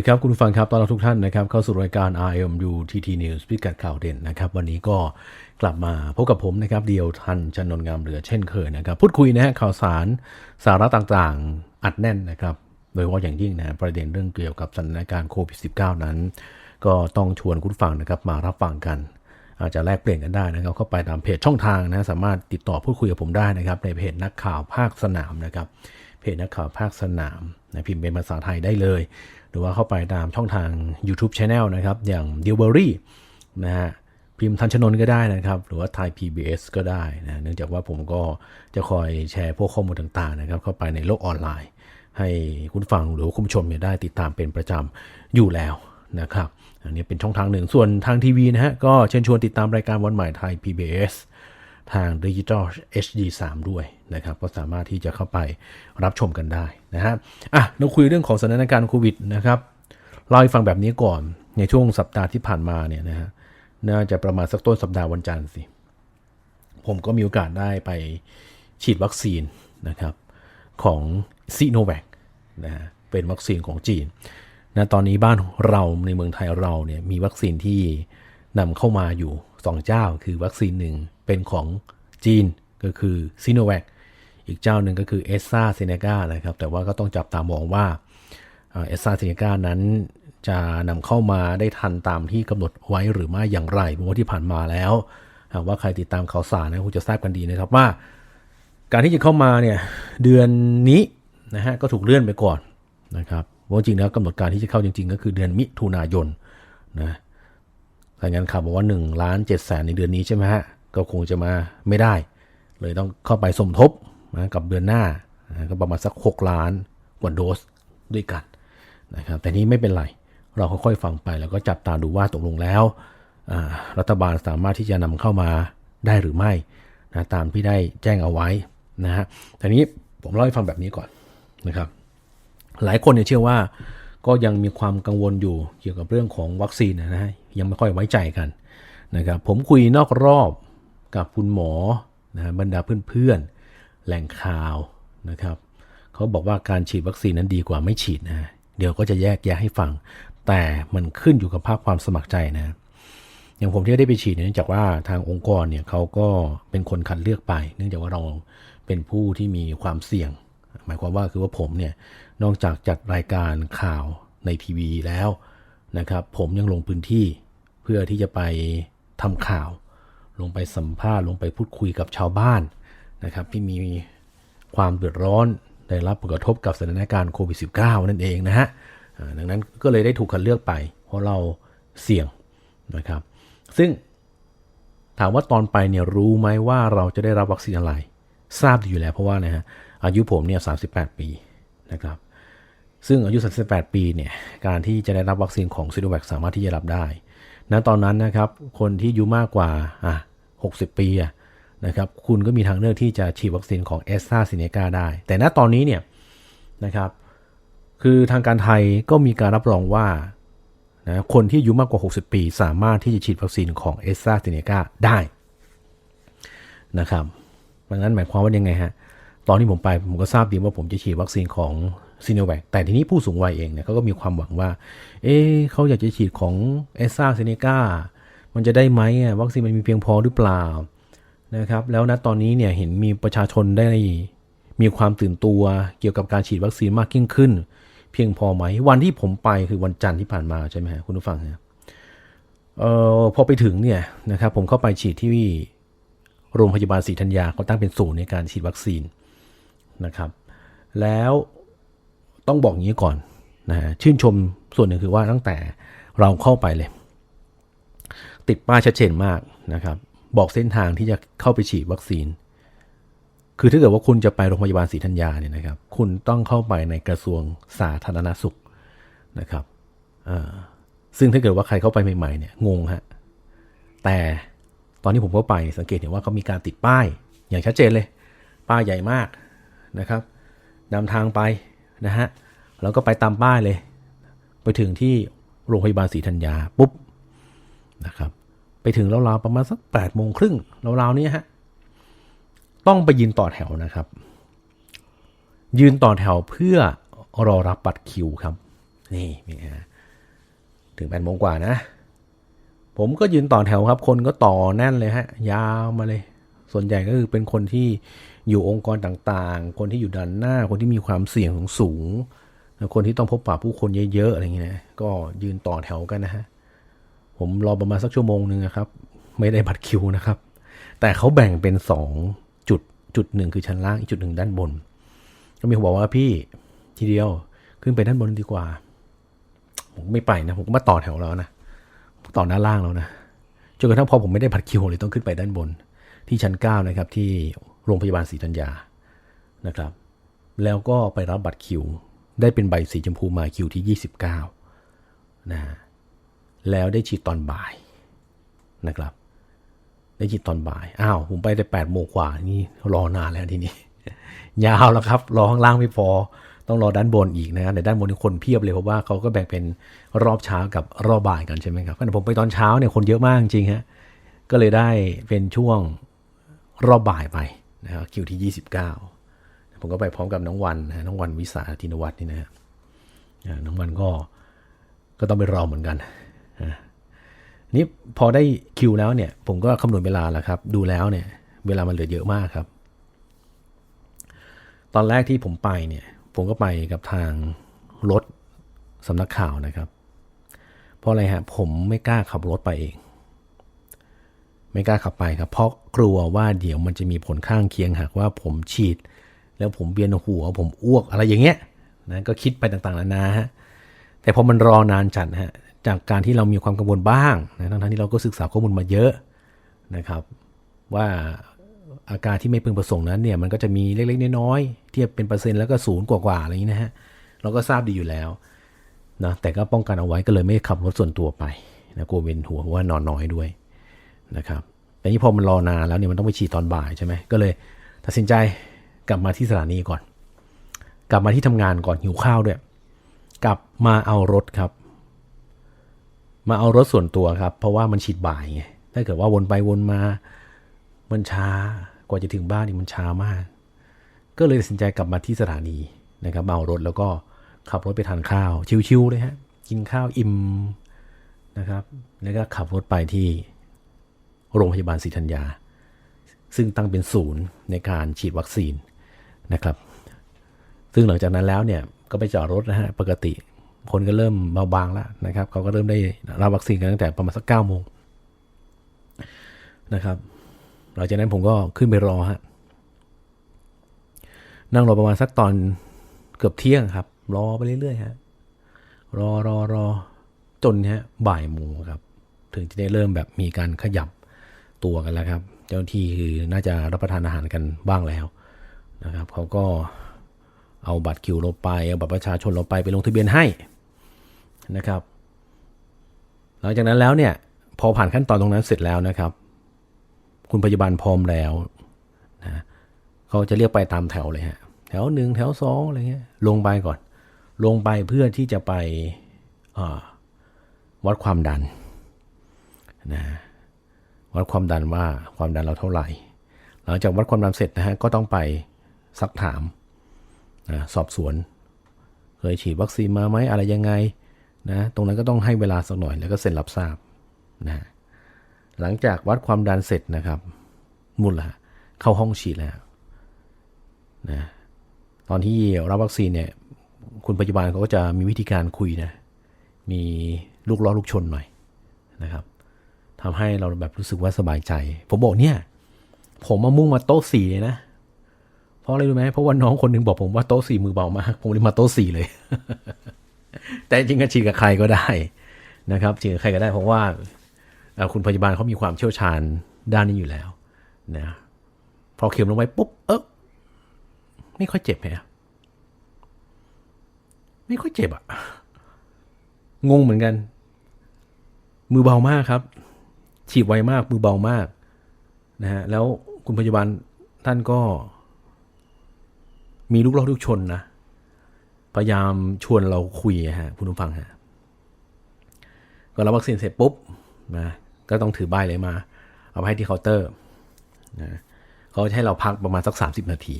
ดีครับคุณผู้ฟังครับตอนรับทุกท่านนะครับเข้าสู่รายการ RMU TT News พิกัดข่าวเด่นนะครับวันนี้ก็กลับมาพบกับผมนะครับเดียวทันจันนนงามเหลือเช่นเคยนะครับพูดคุยนะฮะข่าวสารสาระต่างๆอัดแน่นนะครับโดยเฉพาะอย่างยิ่งนะประเด็นเรื่องเกี่ยวกับสถานการณ์โควิด -19 นั้น ก็ต้องชวนคุณผู้ฟังนะครับมารับฟังกัน อาจจะแลกเปลี่ยนกันได้นะครับเข้าไปตามเพจช่องทางนะสามารถติดต่อพูดคุยกับผมได้นะครับในเพจนักข่าวภาคสนามนะครับ เพจนักข่าวภาคสนามนะพิมพ์เป็นภาษาไทยได้เลย หรือว่าเข้าไปตามช่องทาง YouTube Channel นะครับ อย่าง d i l b e r y นะฮะพิมพ์ทันชนนก็ได้นะครับ หรือว่าไทย PBS ก็ได้นะเนื่องจากว่าผมก็จะคอยแชร์พวกข้อมูลต่างๆนะครับ เข้าไปในโลกออนไลน์ ให้คุณฟังหรือว่าคุณผู้ชมเนี่ยได้ติดตามเป็นประจำอยู่แล้วนะครับอันนี้เป็นช่องทางหนึ่งส่วนทางทีวีนะฮะก็เชิญชวนติดตามรายการวันใหม่ไทย PBS ทางดิจิ t a ล HD 3 ด้วยนะครับ ก็สามารถที่จะเข้าไปรับชมกันได้นะฮะอะเราคุยเรื่องของสถานการณ์โควิดนะครับเล่าให้ฟังแบบนี้ก่อนในช่วงสัปดาห์ที่ผ่านมาเนี่ยนะฮะน่าจะประมาณสักต้นสัปดาห์วันจันทร์สิ ผมก็มีโอกาสได้ไปฉีดวัคซีนนะครับของซีโนแวคนะฮะเป็นวัคซีนของจีนนะตอนนี้บ้านเราในเมืองไทยเราเนี่ยมีวัคซีนที่นำเข้ามาอยู่ 2 เจ้าคือวัคซีนหนึ่งเป็นของจีนก็คือซีโนแวคอีกเจ้าหนึ่งก็คือเอสซาเซเนกานะครับ แต่ว่าก็ต้องจับตามองว่าเอสซาเซเนกานั้นจะนำเข้ามาได้ทันตามที่กำหนดไว้หรือไม่อย่างไรเพราะว่าที่ผ่านมาแล้วหากว่าใครติดตามข่าวสารนะคงจะทราบกันดีนะครับว่า การที่จะเข้ามาเนี่ยเดือนนี้นะฮะก็ถูกเลื่อนไปก่อนนะครับเพราจริงแล้วกำหนดการที่จะเข้าจริง ๆ ก็คือเดือนมิถุนายนนะ รายงานข่าวบอกว่า1ล้าน7แสนในเดือนนี้ใช่ไหมฮะ ก็คงจะมาไม่ได้ เลยต้องเข้าไปสมทบนะกับเดือนหน้านะก็ประมาณสัก 6 ล้านกว่าโดสด้วยกันนะครับ แต่นี้ไม่เป็นไร เราค่อยๆฟังไปแล้วก็จับตาดูว่าตกลงแล้วรัฐบาลสามารถที่จะนำเข้ามาได้หรือไม่นะตามที่ได้แจ้งเอาไว้นะฮะทีนี้ผมเล่าให้ฟังแบบนี้ก่อนนะครับ หลายคนเนี่ยเชื่อว่าก็ยังมีความกังวลอยู่เกี่ยวกับเรื่องของวัคซีนนะฮะ ยังไม่ค่อยไว้ใจกันนะครับผมคุยนอกรอบกับคุณหมอนะบรรดาเพื่อนๆ แหล่งข่าวนะครับเขาบอกว่าการฉีดวัคซีนนั้นดีกว่าไม่ฉีดนะเดี๋ยวก็จะแยกแยะให้ฟัง แต่มันขึ้นอยู่กับภาคความสมัครใจนะอย่างผมที่ได้ไปฉีดเนี่ยเนื่องจากว่าทางองค์กรเนี่ยเขาก็เป็นคนคัดเลือกไป เนื่องจากว่าเราเป็นผู้ที่มีความเสี่ยง หมายความว่าคือว่าผมเนี่ยนอกจากจัดรายการข่าวในทีวีแล้ว นะครับ ผมยังลงพื้นที่เพื่อที่จะไปทำข่าว ลงไปสัมภาษณ์ลงไปพูดคุยกับชาวบ้านนะครับ ที่มีความเดือดร้อนได้รับผลกระทบกับสถานการณ์โควิด -19 นั่นเองนะฮะดังนั้นก็เลยได้ถูกคัดเลือกไป เพราะเราเสี่ยงนะครับ ซึ่งถามว่าตอนไปเนี่ยรู้ไหมว่าเราจะได้รับวัคซีนอะไร ทราบอยู่แล้วเพราะว่านะฮะอายุผมเนี่ย38ปีนะครับ ซึ่งอายุ 38 ปีเนี่ย การที่จะได้รับวัคซีนของซีโนแวคสามารถที่จะรับได้ณตอนนั้นนะครับ คนที่อายุมากกว่าอะ60 ปีอะนะครับ คุณก็มีทางเลือกที่จะฉีดวัคซีนของเอสซาซิเนกาได้ แต่ณตอนนี้เนี่ยนะครับ คือทางการไทยก็มีการรับรองว่านะคนที่อายุมากกว่า 60 ปี สามารถที่จะฉีดวัคซีนของเอสซาซิเนกาได้นะครับดังนั้นหมายความว่ายังไงฮะ ตอนที่ผมไปผมก็ทราบดีว่าผมจะฉีดวัคซีนของ ซีโนแวคแต่ทีนี้ผู้สูงวัยเองเนี่ยเขาก็มีความหวังว่า เอ๊เขาอยากจะฉีดของเอสซาเซเนกามันจะได้ไหมอะวัคซีนมันมีเพียงพอหรือเปล่านะครับแล้วณตอนนี้เนี่ยเห็นมีประชาชนได้มีความตื่นตัวเกี่ยวกับการฉีดวัคซีนมากยิ่งขึ้น เพียงพอไหมวันที่ผมไปคือวันจันทร์ที่ผ่านมาใช่ไหมฮะคุณผู้ฟังฮะเอ่อพอไปถึงเนี่ยนะครับผมเข้าไปฉีดที่โรงพยาบาลศรีธัญญาเขาตั้งเป็นศูนย์ในการฉีดวัคซีนนะครับ แล้ว ต้องบอกอย่างนี้ก่อนนะฮะชื่นชมส่วนหนึ่งคือว่าตั้งแต่เราเข้าไปเลย ติดป้ายชัดเจนมากนะครับ บอกเส้นทางที่จะเข้าไปฉีดวัคซีน คือถ้าเกิดว่าคุณจะไปโรงพยาบาลศรีธัญญาเนี่ยนะครับ คุณต้องเข้าไปในกระทรวงสาธารณสุขนะครับซึ่งถ้าเกิดว่าใครเข้าไปใหม่ๆเนี่ยงงฮะแต่ตอนที่ผมเข้าไปสังเกตเห็นว่าเขามีการติดป้ายอย่างชัดเจนเลย ป้ายใหญ่มากนะครับนำทางไป นะฮะแล้วก็ไปตามป้ายเลย ไปถึงที่โรงพยาบาลศรีธัญญาปุ๊บนะครับไปถึงราวๆประมาณสักแปดโมงครึ่งราวๆนี้ฮะต้องไปยืนต่อแถวนะครับ ยืนต่อแถวเพื่อรอรับบัตรคิวครับ นี่นี่ฮะถึงแปดโมงกว่านะ ผมก็ยืนต่อแถวครับ คนก็ต่อแน่นเลยฮะ ยาวมาเลย ส่วนใหญ่ก็คือเป็นคนที่ อยู่องค์กรต่างๆ คนที่อยู่ด้านหน้า คนที่มีความเสี่ยงสูง คนที่ต้องพบปะผู้คนเยอะๆอะไรอย่างเงี้ยนะก็ยืนต่อแถวกันนะฮะ ผมรอประมาณสักชั่วโมงหนึ่งนะครับ ไม่ได้บัตรคิวนะครับ แต่เขาแบ่งเป็นสองจุดจุดหนึ่งคือชั้นล่างอีกจุดหนึ่งด้านบน ก็มีคนบอกว่าพี่ทีเดียวขึ้นไปด้านบนดีกว่า ผมไม่ไปนะผมก็มาต่อแถวแล้วนะต่อหน้าล่างแล้วนะจนกระทั่งพอผมไม่ได้บัตรคิวเลยต้องขึ้นไปด้านบน ที่ชั้นเก้านะครับที่ รงพยาบาลศรีธัญญานะครับ แล้วก็ไปรับบัตรคิว ได้เป็นใบสีชมพูมาคิวที่ 29นะฮะแล้วได้ฉีดตอนบ่ายนะครับ ได้ฉีดตอนบ่าย อ้าว ผมไปได้แปดโมงกว่านี่รอนานแล้วทีนี้ ยาวแล้วครับ รอข้างล่างไม่พอ ต้องรอด้านบนอีกนะในด้านบนนี่คนเพียบเลยเพราะว่าเขาก็แบ่งเป็นรอบเช้ากับรอบบ่ายกันใช่ไหมครับขณะผมไปตอนเช้าเนี่ยคนเยอะมากจริงฮะก็เลยได้เป็นช่วงรอบบ่ายไป นะครับคิวที่ 29 ผมก็ไปพร้อมกับน้องวันนะน้องวันวิสาธินวัฒน์นี่นะฮะน้องวันก็ก็ต้องไปรอเหมือนกันนี่พอได้คิวแล้วเนี่ย ผมก็คำนวณเวลาแล้วครับ ดูแล้วเนี่ย เวลามันเหลือเยอะมากครับ ตอนแรกที่ผมไปเนี่ย ผมก็ไปกับทางรถสำนักข่าวนะครับ เพราะอะไรฮะผมไม่กล้าขับรถไปเอง ไม่กล้าขับไปครับ เพราะกลัวว่าเดี๋ยวมันจะมีผลข้างเคียงหากว่าผมฉีด แล้วผมเบียนหัว ผมอ้วกอะไรอย่างเงี้ยนะก็คิดไปต่างๆนานาฮะแต่พอมันรอนานจัดฮะจากการที่เรามีความกังวลบ้างนะทั้งๆที่เราก็ศึกษาข้อมูลมาเยอะนะครับ ว่าอาการที่ไม่พึงประสงค์นั้นเนี่ยมันก็จะมีเล็กๆน้อยๆเทียบเป็นเปอร์เซ็นต์แล้วก็ศูนย์กว่าๆอะไรอย่างนี้นะฮะเราก็ทราบดีอยู่แล้วนะแต่ก็ป้องกันเอาไว้ก็เลยไม่ขับรถส่วนตัวไปนะกลัวเวียนหัวเพราะว่านอนน้อยด้วย นะครับแต่นี้พอมันรอนานแล้วเนี่ยมันต้องไปฉีดตอนบ่ายใช่ไหมก็เลยตัดสินใจกลับมาที่สถานีก่อน กลับมาที่ทำงานก่อนหิวข้าวด้วย กลับมาเอารถครับ มาเอารถส่วนตัวครับ เพราะว่ามันฉีดบ่ายไงถ้าเกิดว่าวนไปวนมา มันช้ากว่าจะถึงบ้านนี่มันช้ามาก ก็เลยตัดสินใจกลับมาที่สถานีนะครับเอารถแล้วก็ขับรถไปทานข้าว ชิวๆเลยฮะกินข้าวอิ่มนะครับ แล้วก็ขับรถไปที่ โรงพยาบาลศรีธัญญา ซึ่งตั้งเป็นศูนย์ในการฉีดวัคซีนนะครับ ซึ่งหลังจากนั้นแล้วเนี่ยก็ไปจอดรถนะฮะปกติ คนก็เริ่มเบาบางแล้วนะครับเขาก็เริ่มได้รับวัคซีนกันตั้งแต่ประมาณสักเก้าโมงนะครับ หลังจากนั้นผมก็ขึ้นไปรอฮะนั่งรอประมาณสักตอนเกือบเที่ยงครับ รอไปเรื่อยๆฮะรอรอรอจนฮะบ่ายโมงครับ ถึงจะได้เริ่มแบบมีการขยับ ตัวกันแล้วครับ เจ้าหน้าที่คือน่าจะรับประทานอาหารกันบ้างแล้วนะครับเขาก็เอาบัตรคิวเราไปเอาบัตรประชาชนเราไปไปลงทะเบียนให้นะครับ หลังจากนั้นแล้วเนี่ยพอผ่านขั้นตอนตรงนั้นเสร็จแล้วนะครับ คุณพยาบาลพร้อมแล้วนะเขาจะเรียกไปตามแถวเลยฮะแถวหนึ่งแถวสองอะไรเงี้ยลงไปก่อน ลงไปเพื่อที่จะไปวัดความดันนะ วัดความดันว่าความดันเราเท่าไหร่ หลังจากวัดความดันเสร็จนะฮะก็ต้องไปซักถามนะสอบสวน เคยฉีดวัคซีนมาไหมอะไรยังไงนะตรงนั้นก็ต้องให้เวลาสักหน่อยแล้วก็เซ็นรับทราบนะหลังจากวัดความดันเสร็จนะครับมุนละเข้าห้องฉีดแล้วนะตอนที่รับวัคซีนเนี่ยคุณปัจจุบันเขาก็จะมีวิธีการคุยนะมีลูกล้อลูกชนหน่อยนะครับ ทำให้เราแบบรู้สึกว่าสบายใจ ผมบอกเนี่ย ผมมามุ่งมาโต๊ะสี่เลยนะ เพราะอะไรรู้ไหมเพราะว่าน้องคนหนึ่งบอกผมว่าโต๊ะสี่มือเบามาก ผมเลยมาโต๊ะสี่เลย แต่จริงก็ฉีดกับใครก็ได้นะครับฉีดกับใครก็ได้เพราะว่าคุณพยาบาลเขามีความเชี่ยวชาญด้านนี้อยู่แล้วนะพอเข็มลงไปปุ๊บเออไม่ค่อยเจ็บเลยไม่ค่อยเจ็บอะงงเหมือนกัน มือเบามากครับ ฉีดไวมากมือเบามากนะฮะแล้วคุณพยาบาลท่านก็ มีลูกล้อลูกชนนะพยายามชวนเราคุยฮะคุณผู้ฟังฮะก็รับวัคซีนเสร็จปุ๊บนะก็ต้องถือใบเลยมา เอาไปให้ที่เคาน์เตอร์นะเขาให้เราพักประมาณสักสามสิบนาที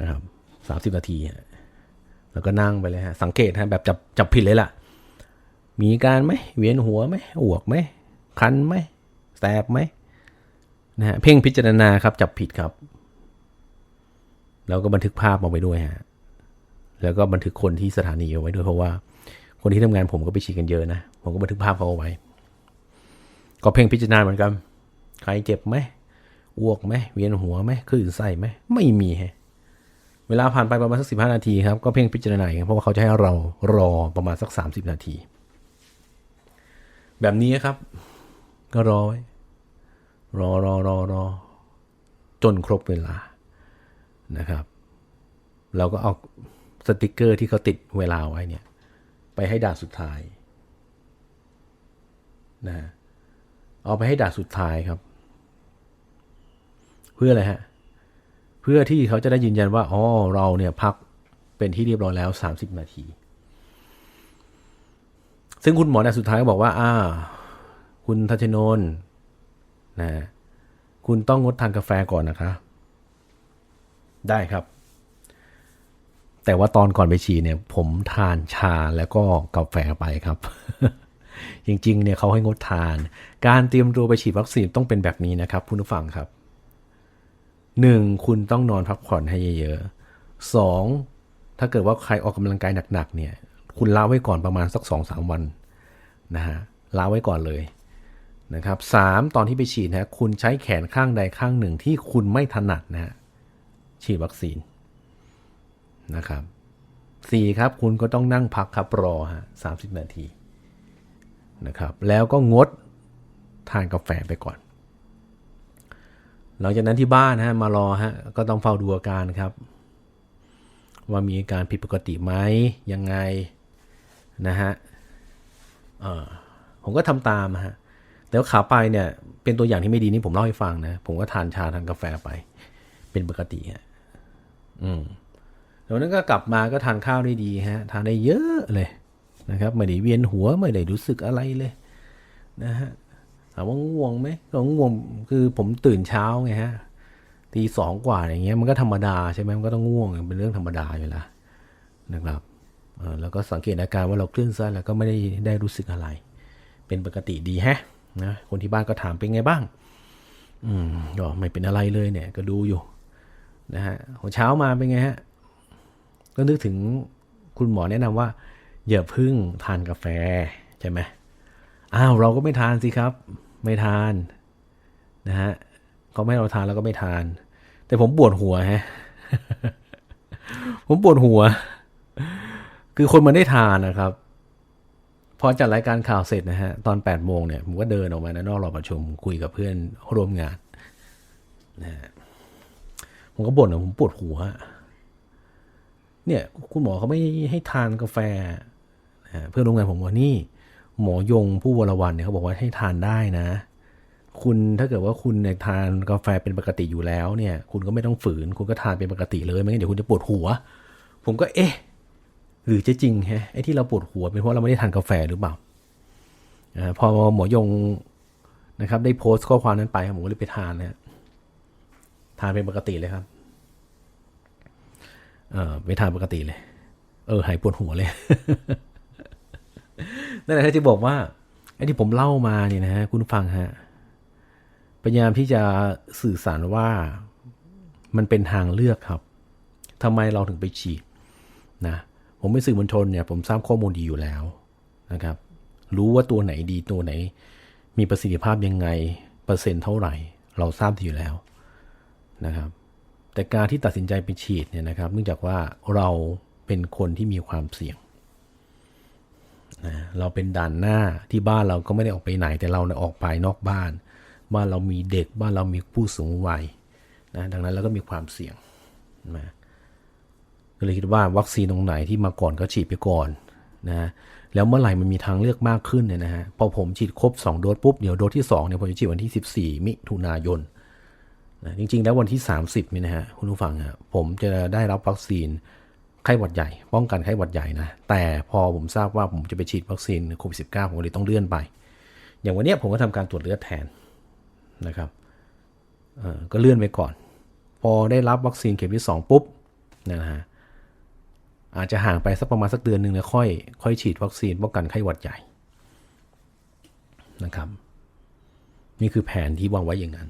นะครับสามสิบนาทีแล้วก็นั่งไปเลยฮะ สังเกตฮะแบบจับจับผิดเลยล่ะ มีการไหมเวียนหัวไหมอวกไหม คันไหมแสบไหมนะฮะเพ่งพิจารณาครับจับผิดครับ แล้วก็บันทึกภาพเอาไว้ด้วยฮะแล้วก็บันทึกคนที่สถานีเอาไว้ด้วยเพราะว่า คนที่ทำงานผมก็ไปฉีดกันเยอะนะผมก็บันทึกภาพเขาเอาไว้ ก็เพ่งพิจารณาเหมือนกันใครเจ็บไหมอ้วกไหมเวียนหัวไหมคลื่นไส้ไหมไม่มีฮะเวลาผ่านไปประมาณสักสิบห้านาทีครับ ก็เพ่งพิจารณาอีกครับเพราะว่าเขาจะให้เรารอประมาณสักสามสิบนาที แบบนี้ครับ ก็รอไว้รอรอรอรอจนครบเวลานะครับ เราก็เอาสติกเกอร์ที่เขาติดเวลาไว้เนี่ย ไปให้ด่านสุดท้ายนะเอาไปให้ด่านสุดท้ายครับ เพื่ออะไรฮะ เพื่อที่เขาจะได้ยืนยันว่าอ๋อเราเนี่ยพักเป็นที่เรียบร้อยแล้ว 30 นาที ซึ่งคุณหมอเนี่ยสุดท้ายก็บอกว่า อ่า คุณทัชนนนะคุณต้องงดทานกาแฟก่อนนะคะ ได้ครับ แต่ว่าตอนก่อนไปฉีดเนี่ย ผมทานชาแล้วก็กาแฟไปครับ จริงๆ เนี่ยเขาให้งดทาน การเตรียมตัวไปฉีดวัคซีนต้องเป็นแบบนี้นะครับคุณผู้ฟังครับหนึ่งคุณต้องนอนพักผ่อนให้เยอะๆสองถ้าเกิดว่าใครออกกำลังกายหนักๆ เนี่ย คุณลาไว้ก่อนประมาณสักสองสามวันนะฮะลาไว้ก่อนเลย นะครับสามตอนที่ไปฉีดนะคุณใช้แขนข้างใดข้างหนึ่งที่คุณไม่ถนัดนะฮะฉีดวัคซีนนะครับสี่ครับคุณก็ต้องนั่งพักครับรอฮะสามสิบนาทีนะครับแล้วก็งดทานกาแฟไปก่อน หลังจากนั้นที่บ้านฮะมารอฮะก็ต้องเฝ้าดูอาการครับ ว่ามีอาการผิดปกติไหมยังไงนะฮะผมก็ทำตามฮะ แต่วขาไปเนี่ยเป็นตัวอย่างที่ไม่ดีนี่ผมเล่าให้ฟังนะ ผมก็ทานชาทานกาแฟไป เป็นปกติฮะอืมแล้วนั้นก็กลับมาก็ทานข้าวได้ดีฮะ ทานได้เยอะเลยนะครับไม่ได้เวียนหัวไม่ได้รู้สึกอะไรเลย นะฮะถามว่าง่วงไหมก็ง่วงคือผมตื่นเช้าไงฮะตีสองกว่าอย่างเงี้ยมันก็ธรรมดาใช่ไหมมันก็ต้องง่วงเป็นเรื่องธรรมดาอยู่แล้วนะครับแล้วก็สังเกตอาการว่าเราคลื่นไส้แล้วก็ไม่ได้ได้รู้สึกอะไร เป็นปกติดีฮะ นะคนที่บ้านก็ถามเป็นไงบ้าง อืมก็ไม่เป็นอะไรเลยเนี่ย ก็ดูอยู่ นะฮะหัวเช้ามาเป็นไงฮะก็นึกถึงคุณหมอแนะนำว่า อย่าพึ่งทานกาแฟใช่ไหมอ้าวเราก็ไม่ทานสิครับ ไม่ทานนะฮะเขาไม่ให้เราทานแล้วก็ไม่ทาน แต่ผมปวดหัวฮะผมปวดหัว คือคนมันได้ทานนะครับ อจัดรายการข่าวเสร็จนะฮะ ตอนแปดโมงเนี่ยผมก็เดินออกมานะนอกรอประชุมคุยกับเพื่อนร่วมงานนะฮะผมก็บ่นว่าผมปวดหัว เนี่ย คุณหมอเขาไม่ให้ทานกาแฟนะเพื่อนร่วมงานผมว่านี่ หมอยงผู้วรวันเนี่ยเขาบอกว่าให้ทานได้นะ คุณถ้าเกิดว่าคุณเนี่ยทานกาแฟเป็นปกติอยู่แล้วเนี่ย คุณก็ไม่ต้องฝืน คุณก็ทานเป็นปกติเลยไม่งั้นเดี๋ยวคุณจะปวดหัว ผมก็เอ๊ะ หรือจะจริงฮะไอ้ที่เราปวดหัวเป็นเพราะเราไม่ได้ทานกาแฟหรือเปล่าพอหมอยงนะครับ ได้โพสต์ข้อความนั้นไปผมก็เลยไปทานนะทานเป็นปกติเลยครับเออไปทานปกติเลย เออหายปวดหัวเลยนั่นแหละที่บอกว่าไอ้ที่ผมเล่ามาเนี่ยนะฮะคุณฟังฮะพยายามที่จะสื่อสารว่ามันเป็นทางเลือกครับทำไมเราถึงไปฉีดนะ ผมเป็นสื่อมวลชนเนี่ยผมทราบข้อมูลดีอยู่แล้วนะครับ รู้ว่าตัวไหนดีตัวไหน มีประสิทธิภาพยังไง เปอร์เซ็นต์เท่าไหร่ เราทราบดีอยู่แล้วนะครับ แต่การที่ตัดสินใจไปฉีดเนี่ยนะครับ เนื่องจากว่าเราเป็นคนที่มีความเสี่ยงนะเราเป็นด่านหน้าที่บ้านเราก็ไม่ได้ออกไปไหนแต่เราเนี่ยออกไปนอกบ้าน บ้านเรามีเด็กบ้านเรามีผู้สูงวัยนะดังนั้นเราก็มีความเสี่ยงนะ ก็เลยคิดว่าวัคซีนตรงไหนที่มาก่อนก็ฉีดไปก่อนนะแล้วเมื่อไหร่มันมีทางเลือกมากขึ้นเนี่ยนะฮะพอผมฉีดครบ 2 โดสปุ๊บเดี๋ยวโดสที่ 2เนี่ยผมจะฉีดวันที่ 14 มิถุนายนนะจริง ๆ แล้ววันที่ 30นี่นะฮะคุณผู้ฟังฮะผมจะได้รับวัคซีนไข้หวัดใหญ่ ป้องกันไข้หวัดใหญ่นะแต่พอผมทราบว่าผมจะไปฉีดวัคซีนโควิดสิผมก็เลยต้องเลื่อนไป อย่างวันนี้ผมก็ทำการตรวจเลือดแทนนะครับก็เลื่อนไปก่อน พอได้รับวัคซีนเข็มที่ 2 ปุ๊บนะฮะ อาจจะห่างไปสักประมาณสักเดือนหนึ่งแล้วค่อยค่อยฉีดวัคซีนป้องกันไข้หวัดใหญ่นะครับ นี่คือแผนที่วางไว้อย่างนั้น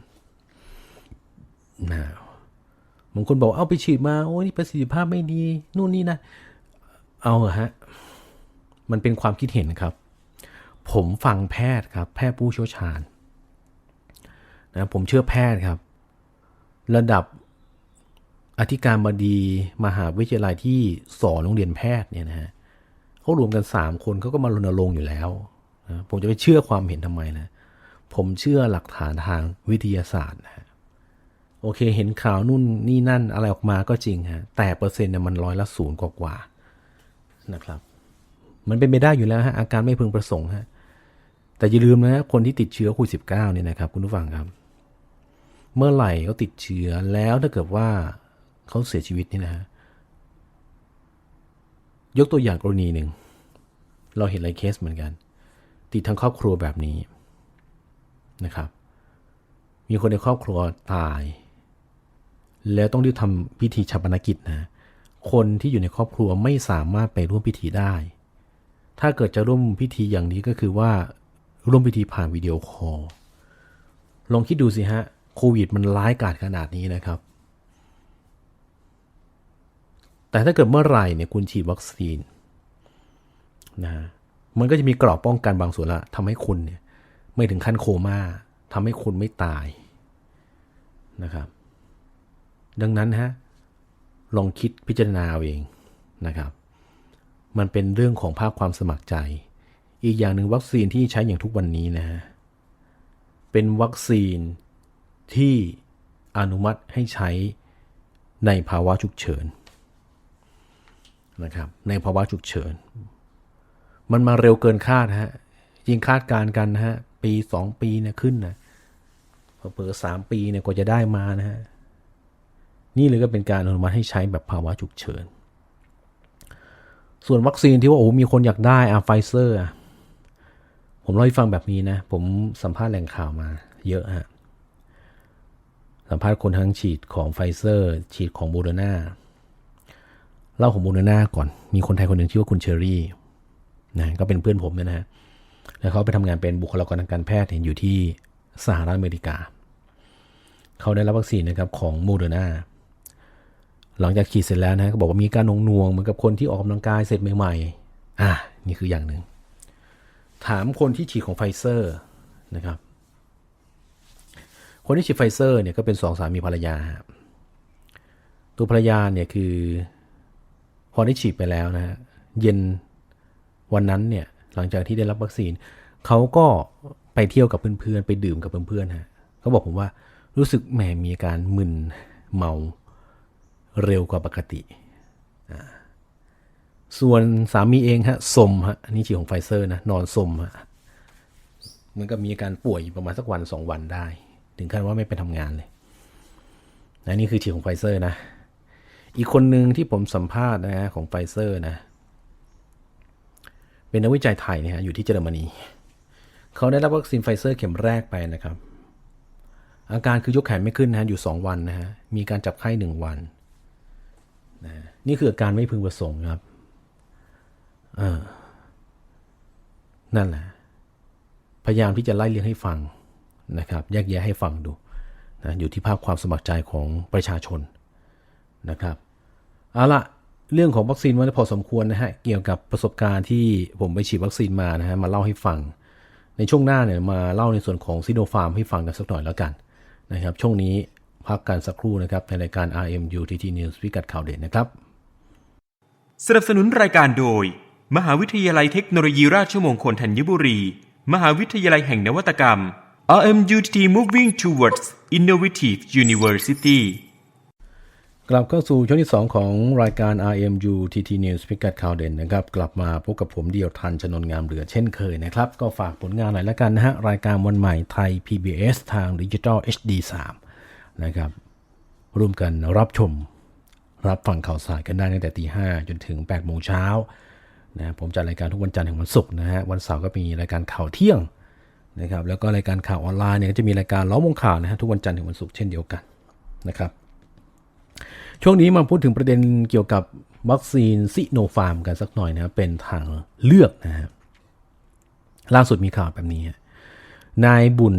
นะบางคนบอกเอาไปฉีดมาโอ้ยนี่ประสิทธิภาพไม่ดีนู่นนี่นะเอาเหรอฮะมันเป็นความคิดเห็นครับ ผมฟังแพทย์ครับ แพทย์ผู้เชี่ยวชาญนะผมเชื่อแพทย์ครับ ระดับ อธิการบดีมหาวิทยาลัยที่สอนโรงเรียนแพทย์เนี่ยนะฮะเขารวมกันสามคนเขาก็มารณรงค์อยู่แล้วนะผมจะไปเชื่อความเห็นทำไมนะผมเชื่อหลักฐานทางวิทยาศาสตร์นะฮะโอเค เห็นข่าวนู่นนี่นั่นอะไรออกมาก็จริงฮะแต่เปอร์เซ็นต์เนี่ยมันร้อยละศูนย์กว่าๆนะครับ มันเป็นไปได้อยู่แล้วฮะอาการไม่พึงประสงค์ฮะแต่อย่าลืมนะคนที่ติดเชื้อโควิดสิบเก้าเนี่ยนะครับ คุณผู้ฟังครับ เมื่อไหร่เขาติดเชื้อแล้วถ้าเกิดว่า เขาเสียชีวิตนี่นะฮะยกตัวอย่างกรณีหนึ่ง เราเห็นหลายเคสเหมือนกัน ติดทั้งครอบครัวแบบนี้นะครับ มีคนในครอบครัวตาย แล้วต้องรีบทำพิธีชาปนกิจนะ คนที่อยู่ในครอบครัวไม่สามารถไปร่วมพิธีได้ ถ้าเกิดจะร่วมพิธีอย่างนี้ก็คือว่าร่วมพิธีผ่านวิดีโอคอลลองคิดดูสิฮะ โควิดมันร้ายกาจขนาดนี้นะครับ แต่ถ้าเกิดเมื่อไหร่เนี่ยคุณฉีดวัคซีนนะมันก็จะมีกรอบป้องกันบางส่วนละทำให้คุณเนี่ยไม่ถึงขั้นโคม่าทำให้คุณไม่ตายนะครับ ดังนั้นฮะลองคิดพิจารณาเอาเองนะครับ มันเป็นเรื่องของภาพความสมัครใจ อีกอย่างหนึ่งวัคซีนที่ใช้อย่างทุกวันนี้นะฮะเป็นวัคซีนที่อนุมัติให้ใช้ในภาวะฉุกเฉิน นะครับในภาวะฉุกเฉิน มันมาเร็วเกินคาดฮะยิงคาดการกันนะฮะปีสองปีเนี่ยขึ้นนะเผลอสามปีเนี่ยกว่าจะได้มานะฮะนี่เลยก็เป็นการอนุมัติให้ใช้แบบภาวะฉุกเฉิน ส่วนวัคซีนที่ว่าโอ้มีคนอยากได้อะไฟเซอร์ผมเล่าให้ฟังแบบนี้นะ ผมสัมภาษณ์แหล่งข่าวมาเยอะฮะสัมภาษณ์คนทั้งฉีดของไฟเซอร์ ฉีดของโมเดอร์นา เล่าของโมเดอร์นาก่อน มีคนไทยคนหนึ่งชื่อว่าคุณเชอรี่นะก็เป็นเพื่อนผมเนี่ยนะฮะแล้วเขาไปทำงานเป็นบุคลากรทางการแพทย์เห็นอยู่ที่สหรัฐอเมริกา เขาได้รับวัคซีนนะครับของโมเดอร์นาหลังจากฉีดเสร็จแล้วนะก็บอกว่ามีการนงนวงเหมือนกับคนที่ออกกำลังกายเสร็จใหม่ๆ อะนี่คืออย่างหนึ่ง ถามคนที่ฉีดของไฟเซอร์นะครับ คนที่ฉีดไฟเซอร์เนี่ยก็เป็นสองสามีภรรยา ตัวภรรยาเนี่ยคือ พอได้ฉีดไปแล้วนะฮะเย็นวันนั้นเนี่ยหลังจากที่ได้รับวัคซีนเขาก็ไปเที่ยวกับเพื่อนๆ ไปดื่มกับเพื่อนๆฮะเขาบอกผมว่ารู้สึกแหมมีอาการมึนเมาเร็วกว่าปกติอ่าส่วนสามีเองฮะสมฮะอันนี้ฉีดของไฟเซอร์นะนอนสมฮะเหมือนกับมีอาการป่วยประมาณสักวันสองวันได้ ถึงขั้นว่าไม่ไปทำงานเลยนะนี่คือฉีดของไฟเซอร์นะ อีกคนหนึ่งที่ผมสัมภาษณ์นะฮะของไฟเซอร์นะ เป็นนักวิจัยไทยนี่ยฮะอยู่ที่เยอรมนี เขาได้รับวัคซีนไฟเซอร์เข็มแรกไปนะครับ อาการคือยกแขนไม่ขึ้นนะฮะอยู่ 2 วันนะฮะ มีการจับไข้หนึ่งวันนะนี่คืออาการไม่พึงประสงค์ครับเออนั่นแหละ พยายามที่จะไล่เลียงให้ฟังนะครับ แยกแยะให้ฟังดูนะอยู่ที่ภาพความสมัครใจของประชาชนนะครับ เอาละเรื่องของวัคซีนวันพอสมควรนะฮะ เกี่ยวกับประสบการณ์ที่ผมไปฉีดวัคซีนมานะฮะ มาเล่าให้ฟัง ในช่วงหน้าเนี่ยมาเล่าในส่วนของซิโนฟาร์มให้ฟังกันสักหน่อยแล้วกันนะครับ ช่วงนี้พักกันสักครู่นะครับ ในรายการ RMU TT News พิกัดข่าวเด่นนะครับ สนับสนุนรายการโดย มหาวิทยาลัยเทคโนโลยีราชมงคลธัญบุรี มหาวิทยาลัยแห่งนวัตกรรม RMUTT Moving Towards Innovative University กลับเข้าสู่ช่วงที่ 2 ของรายการ RMU TT News พิกัดข่าวเด่นนะครับ กลับมาพบกับผมเดียวทันชนนงามเหลือเช่นเคยนะครับ ก็ฝากผลงานหน่อยล้วกันนะฮะ รายการวันใหม่ไทย PBS ทางดิจิทัล HD 3นะครับ ร่วมกันรับชม รับฟังข่าวสารกันได้ตั้งแต่ตีห้จนถึง8โมงเช้านะผมจัดรายการทุกวันจันทร์ถึงวันศุกร์นะฮะวันเสาร์ก็มีรายการข่าวเที่ยงนะครับแล้วก็รายการข่าวออนไลน์เนี่ยก็จะมีรายการล้อมวงข่าวนะฮะทุกวันจันทร์ถึงวันศุกร์เช่นเดียวกันนะครับ ช่วงนี้มาพูดถึงประเด็นเกี่ยวกับวัคซีนซิโนฟาร์มกันสักหน่อยนะ เป็นทางเลือกนะฮะล่าสุดมีข่าวแบบนี้ นายบุญ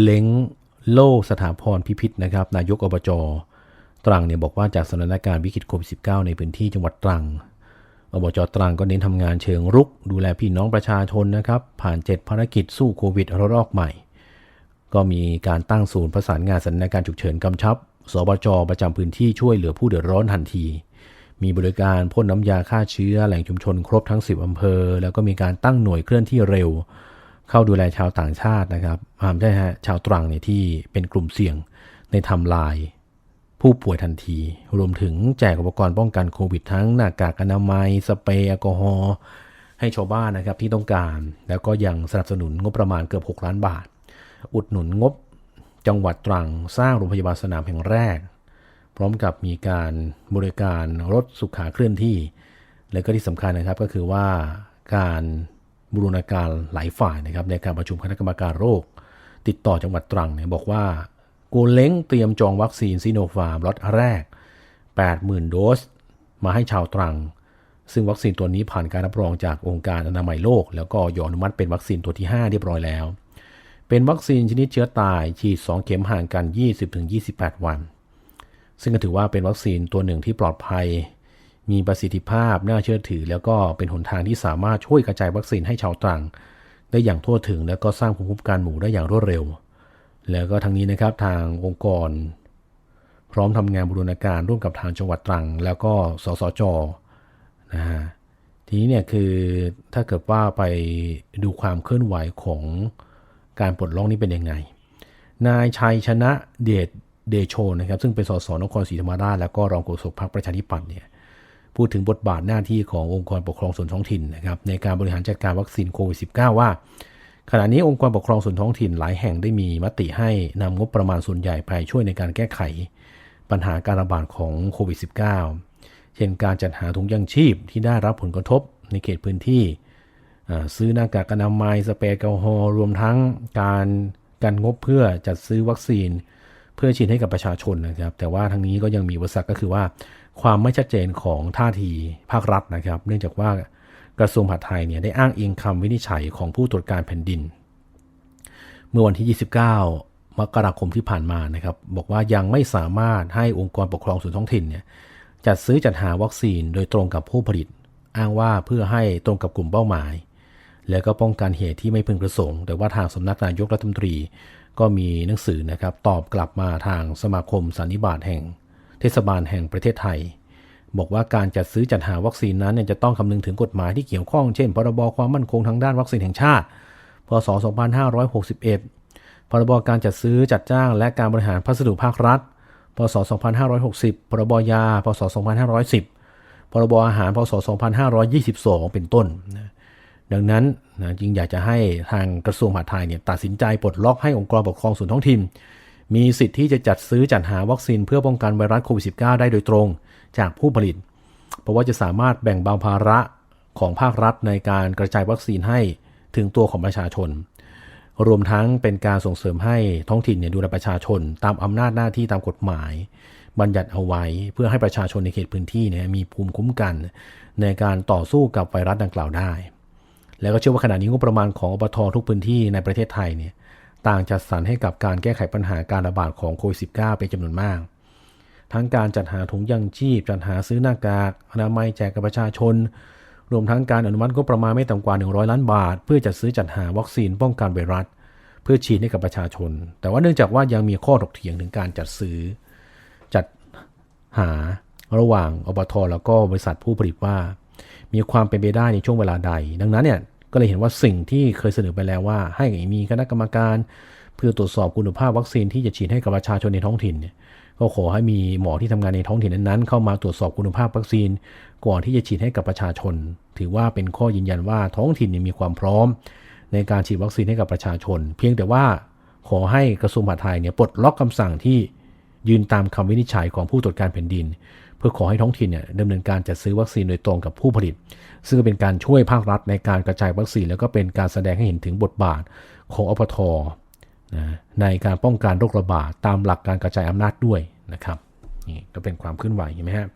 เล้งโลสถาพรพิพิธนะครับ นายกอบจตรังเนี่ยบอกว่าจากสถานการณ์วิกฤตโควิด -19 ในพื้นที่จังหวัดตรัง อบจตรังก็เน้นทำงานเชิงรุก ดูแลพี่น้องประชาชนนะครับ ผ่าน 7 ภารกิจสู้โควิดระลอกใหม่ ก็มีการตั้งศูนย์ประสานงานสถานการณ์ฉุกเฉินกำชับ สบจประจำพื้นที่ช่วยเหลือผู้เดือดร้อนทันที มีบริการพ่นน้ำยาฆ่าเชื้อแหล่งชุมชนครบทั้ง 10อำเภอ แล้วก็มีการตั้งหน่วยเคลื่อนที่เร็ว เข้าดูแลชาวต่างชาตินะครับอ่าไม่ใช่ฮะชาวตรังเนี่ยที่เป็นกลุ่มเสี่ยงในทำลาย ผู้ป่วยทันที รวมถึงแจกอุปกรณ์ป้องกันโควิดทั้งหน้ากากอนามัย สเปรย์แอลกอฮอล์ให้ชาวบ้านนะครับที่ต้องการ แล้วก็ยังสนับสนุนงบประมาณเกือบ 6 ล้านบาท อุดหนุนงบ จังหวัดตรังสร้างโรงพยาบาลสนามแห่งแรก พร้อมกับมีการบริการรถสุขาเคลื่อนที่ และก็ที่สำคัญนะครับก็คือว่าการบูรณาการหลายฝ่ายนะครับในการประชุมคณะกรรมการโรค ติดต่อจังหวัดตรังเนี่ยบอกว่าโกเล้งเตรียมจองวัคซีนซีโนฟาร์มล็อตแรก 80,000 โดส มาให้ชาวตรัง ซึ่งวัคซีนตัวนี้ผ่านการรับรองจากองค์การอนามัยโลก แล้วก็ยออนุมัติเป็นวัคซีนตัวที่ 5 เรียบร้อยแล้ว เป็นวัคซีนชนิดเชื้อตายฉีด 2 เข็มห่างกัน 20-28 วัน ซึ่งก็ถือว่าเป็นวัคซีนตัวหนึ่งที่ปลอดภัย มีประสิทธิภาพน่าเชื่อถือ แล้วก็เป็นหนทางที่สามารถช่วยกระจายวัคซีนให้ชาวตรัง ได้อย่างทั่วถึงแล้วก็สร้างภูมิคุ้มกันหมู่ได้อย่างรวดเร็ว แล้วก็ทางนี้นะครับทางองค์กร พร้อมทำงานบูรณาการร่วมกับทางจังหวัดตรัง แล้วก็สสจนะฮะทีนี้เนี่ยคือถ้าเกิดว่าไปดูความเคลื่อนไหวของ การปลดล็อกนี้เป็นยังไง นายชัยชนะเดชเดโชนะครับซึ่งเป็นสสนครศรีธรรมราชแล้วก็รองโฆษกพรรคประชาธิปัตย์เนี่ยพูดถึงบทบาทหน้าที่ขององค์กรปกครองส่วนท้องถิ่นนะครับในการบริหารจัดการวัคซีนโควิด -19 ว่า ขณะนี้องค์กรปกครองส่วนท้องถิ่นหลายแห่งได้มีมติให้นำงบประมาณส่วนใหญ่ไปช่วยในการแก้ไข ปัญหาการระบาดของโควิด -19 เช่นการจัดหาถุงยังชีพที่ได้รับผลกระทบในเขตพื้นที่ ซื้อหน้ากากอนามัยสเปรย์แอลกอฮอล์รวมทั้งการการงบเพื่อจัดซื้อวัคซีน เพื่อฉีดให้กับประชาชนนะครับ แต่ว่าทางนี้ก็ยังมีอุปสรรคก็คือว่า ความไม่ชัดเจนของท่าทีภาครัฐนะครับ เนื่องจากว่ากระทรวงมหาดไทยเนี่ยได้อ้างอิงคำวินิจฉัยของผู้ตรวจการแผ่นดิน เมื่อวันที่ 29 มกราคมที่ผ่านมานะครับ บอกว่ายังไม่สามารถให้องค์กรปกครองส่วนท้องถิ่นเนี่ยจัดซื้อจัดหาวัคซีนโดยตรงกับผู้ผลิต อ้างว่าเพื่อให้ตรงกับกลุ่มเป้าหมาย แล้วก็ป้องกันเหตุที่ไม่พึงประสงค์ แต่ว่าทางสำนักนายกรัฐมนตรี ก็มีหนังสือนะครับตอบกลับมาทางสมาคมสันนิบาตแห่ง เทศบาลแห่งประเทศไทย บอกว่าการจัดซื้อจัดหาวัคซีนนั้นเนี่ยจะต้องคำนึงถึงกฎหมายที่เกี่ยวข้อง เช่น พรบความมั่นคงทางด้านวัคซีนแห่งชาติ พศ 2561 พรบการจัดซื้อจัดจ้าง และการบริหารพัสดุภาครัฐ พศ 2560 พรบยา พศ 2510 พรบอาหาร พศ 2522 เป็นต้นนะ ดังนั้นนะจึงอยากจะให้ทางกระทรวงมหาดไทยเนี่ยตัดสินใจปลดล็อกให้องค์กรปกครองส่วนท้องถิ่นมีสิทธิ์ที่จะจัดซื้อจัดหาวัคซีนเพื่อป้องกันไวรัสโควิด -19 ได้โดยตรงจากผู้ผลิต เพราะว่าจะสามารถแบ่งเบาภาระของภาครัฐในการกระจายวัคซีนให้ถึงตัวของประชาชน รวมทั้งเป็นการส่งเสริมให้ท้องถิ่นเนี่ยดูแลประชาชน ตามอำนาจหน้าที่ตามกฎหมาย บัญญัติเอาไว้เพื่อให้ประชาชนในเขตพื้นที่เนี่ยมีภูมิคุ้มกัน ในการต่อสู้กับไวรัสดังกล่าวได้ แล้วก็เชื่อว่าขณะนี้งบประมาณของอบททุกพื้นที่ในประเทศไทยเนี่ยต่างจัดสรรให้กับการแก้ไขปัญหาการระบาดของโควิด -19 เป็นจำนวนมาก ทั้งการจัดหาถุงยังชีพ จัดหาซื้อหน้ากากอนามัยแจกกับประชาชน รวมทั้งการอนุมัติงบประมาณไม่ต่ำกว่า 100 ล้านบาท เพื่อจัดซื้อจัดหาวัคซีนป้องกันไวรัส เพื่อฉีดให้กับประชาชน แต่ว่าเนื่องจากว่ายังมีข้อถกเถียงถึงการจัดซื้อ จัดหาระหว่างอบทแล้วก็บริษัทผู้ผลิตว่า มีความเป็นไปได้ในช่วงเวลาใด ดังนั้นเนี่ยก็เลยเห็นว่าสิ่งที่เคยเสนอไปแล้วว่า ให้มีคณะกรรมการ เพื่อตรวจสอบคุณภาพวัคซีนที่จะฉีดให้กับประชาชนในท้องถิ่นเนี่ยก็ขอให้มีหมอที่ทำงานในท้องถิ่นนั้นๆเข้ามาตรวจสอบคุณภาพวัคซีน ก่อนที่จะฉีดให้กับประชาชน ถือว่าเป็นข้อยืนยันว่าท้องถิ่นมีความพร้อม ในการฉีดวัคซีนให้กับประชาชน เพียงแต่ว่าขอให้กระทรวงมหาดไทยเนี่ยปลดล็อกคำสั่งที่ยืนตามคำวินิจฉัยของผู้ตรวจการแผ่นดิน พื่อขอให้ท้องถิ่นเนี่ยดำเนินการจัดซื้อวัคซีนโดยตรงกับผู้ผลิต ซึ่งเป็นการช่วยภาครัฐในการกระจายวัคซีน แล้วก็เป็นการแสดงให้เห็นถึงบทบาทของอปทนะในการป้องกันโรคระบาดตามหลักการกระจายอำนาจด้วยนะครับนี่ก็เป็นความเคลื่อนไหวเห็นไหมฮะ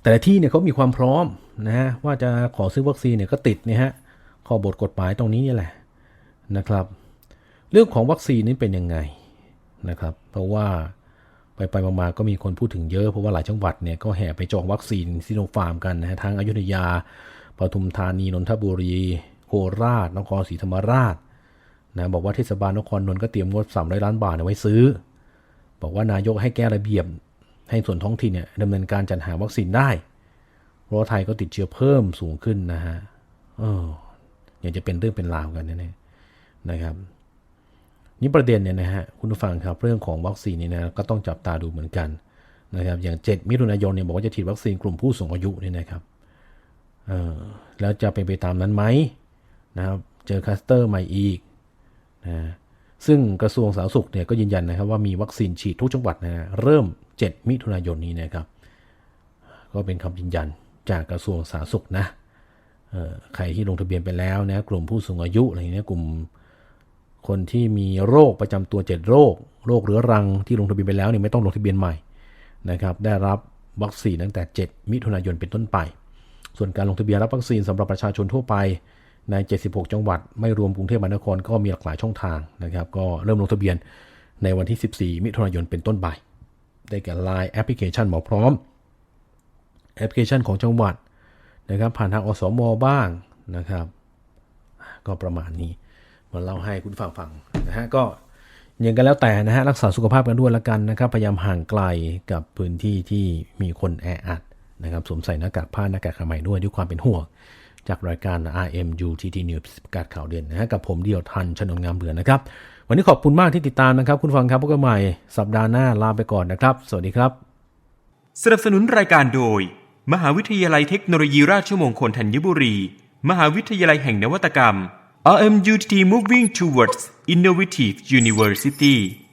แต่ละที่เนี่ยเขามีความพร้อมนะฮะว่าจะขอซื้อวัคซีนเนี่ยก็ติดเนี่ยฮะข้อบทกฎหมายตรงนี้นี่แหละนะครับ เรื่องของวัคซีนนี่เป็นยังไงนะครับ เพราะว่า ไปไปๆมาๆก็มีคนพูดถึงเยอะ เพราะว่าหลายจังหวัดเนี่ยก็แห่ไปจองวัคซีนซิโนฟาร์มกันนะฮะทั้งอยุธยาปทุมธานีนนทบุรีโคราชนครศรีธรรมราชนะบอกว่าเทศบาลนครนนท์ก็เตรียมงบ300ล้านบาทเอาไว้ซื้อ บอกว่านายกให้แก้ระเบียบให้ส่วนท้องถิ่นเนี่ยดำเนินการจัดหาวัคซีนได้เพราะไทยก็ติดเชื้อเพิ่มสูงขึ้นนะฮะเออยังจะเป็นเรื่องเป็นราวกันนะเนี่ยนะครับ นี่ประเด็นเนี่ยนะฮะคุณผู้ฟังครับเรื่องของวัคซีนนี่นะก็ต้องจับตาดูเหมือนกันนะครับอย่าง 7 มิถุนายนเนี่ยบอกว่าจะฉีดวัคซีนกลุ่มผู้สูงอายุเนี่ยนะครับแล้วจะเป็นไปตามนั้นไหมนะครับเจอคัสเตอร์ใหม่อีกนะซึ่งกระทรวงสาธารณสุขเนี่ยก็ยืนยันนะครับว่ามีวัคซีนฉีดทุกจังหวัดนะฮะเริ่ม 7 มิถุนายนนี้นะครับก็เป็นคำยืนยันจากกระทรวงสาธารณสุขนะใครที่ลงทะเบียนไปแล้วนะกลุ่มผู้สูงอายุอะไรเงี้ยกลุ่ม คนที่มีโรคประจำตัว 7 โรค โรคเรื้อรังที่ลงทะเบียนไปแล้วเนี่ยไม่ต้องลงทะเบียนใหม่นะครับได้รับวัคซีนตั้งแต่ 7 มิถุนายนเป็นต้นไป ส่วนการลงทะเบียนรับวัคซีนสำหรับประชาชนทั่วไปใน 76 จังหวัด ไม่รวมกรุงเทพมหานครก็มีหลากหลายช่องทางนะครับก็เริ่มลงทะเบียนในวันที่ 14 มิถุนายนเป็นต้นไป ได้แก่ Line แอปพลิเคชันหมอพร้อม แอปพลิเคชันของจังหวัดนะครับผ่านทางอสมบ้างนะครับ ก็ประมาณนี้ มาเล่าให้คุณฟังฟังนะฮะก็ยังกันแล้วแต่นะฮะรักษาสุขภาพกันด้วยละกันนะครับ พยายามห่างไกลกับพื้นที่ที่มีคนแออัดนะครับสวมใส่หน้ากากผ้าหน้ากากอนามัยด้วยด้วยความเป็นห่วง จากรายการ RMUTT News ประกาศข่าวเด่นนะฮะกับผมเดียวทันชนนงามเหลือนะครับ วันนี้ขอบคุณมากที่ติดตามนะครับ คุณฟังครับพบกันใหม่สัปดาห์หน้าลาไปก่อนนะครับ สวัสดีครับ สนับสนุนรายการโดย มหาวิทยาลัยเทคโนโลยีราชมงคลธัญบุรี มหาวิทยาลัยแห่งนวัตกรรม RMUTT Moving Towards Innovative University